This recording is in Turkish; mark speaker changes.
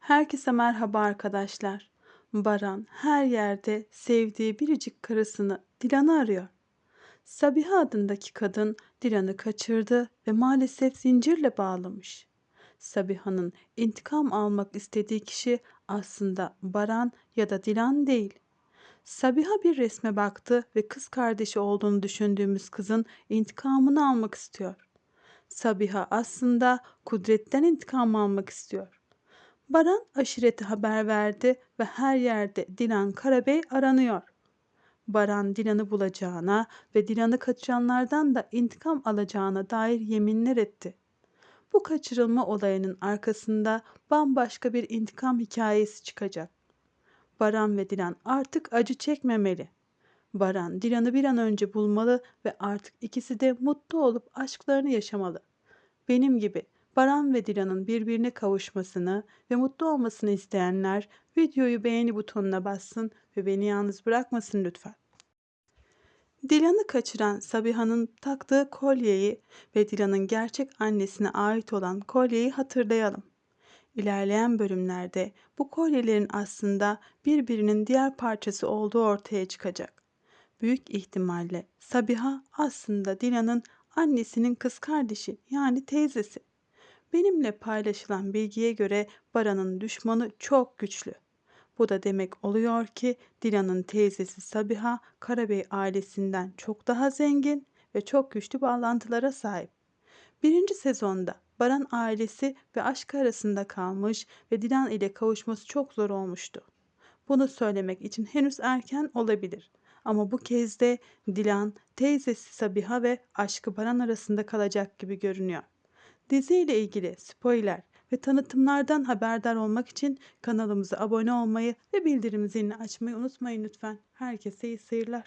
Speaker 1: Herkese merhaba arkadaşlar. Baran her yerde sevdiği biricik karısını Dilan'ı arıyor. Sabiha adındaki kadın Dilan'ı kaçırdı ve maalesef zincirle bağlamış. Sabiha'nın intikam almak istediği kişi aslında Baran ya da Dilan değil. Sabiha bir resme baktı ve kız kardeşi olduğunu düşündüğümüz kızın intikamını almak istiyor. Sabiha aslında Kudret'ten intikam almak istiyor. Baran aşireti haber verdi ve her yerde Dilan Karabey aranıyor. Baran Dilan'ı bulacağına ve Dilan'ı kaçıranlardan da intikam alacağına dair yeminler etti. Bu kaçırılma olayının arkasında bambaşka bir intikam hikayesi çıkacak. Baran ve Dilan artık acı çekmemeli. Baran Dilan'ı bir an önce bulmalı ve artık ikisi de mutlu olup aşklarını yaşamalı. Benim gibi Baran ve Dilan'ın birbirine kavuşmasını ve mutlu olmasını isteyenler videoyu beğeni butonuna bassın ve beni yalnız bırakmasın lütfen. Dilan'ı kaçıran Sabiha'nın taktığı kolyeyi ve Dilan'ın gerçek annesine ait olan kolyeyi hatırlayalım. İlerleyen bölümlerde bu kolyelerin aslında birbirinin diğer parçası olduğu ortaya çıkacak. Büyük ihtimalle Sabiha aslında Dilan'ın annesinin kız kardeşi yani teyzesi. Benimle paylaşılan bilgiye göre Baran'ın düşmanı çok güçlü. Bu da demek oluyor ki Dilan'ın teyzesi Sabiha Karabey ailesinden çok daha zengin ve çok güçlü bağlantılara sahip. Birinci sezonda Baran ailesi ve aşk arasında kalmış ve Dilan ile kavuşması çok zor olmuştu. Bunu söylemek için henüz erken olabilir. Ama bu kez de Dilan, teyzesi Sabiha ve aşkı Baran arasında kalacak gibi görünüyor. Dizi ile ilgili spoiler ve tanıtımlardan haberdar olmak için kanalımıza abone olmayı ve bildirim zilini açmayı unutmayın lütfen. Herkese iyi seyirler.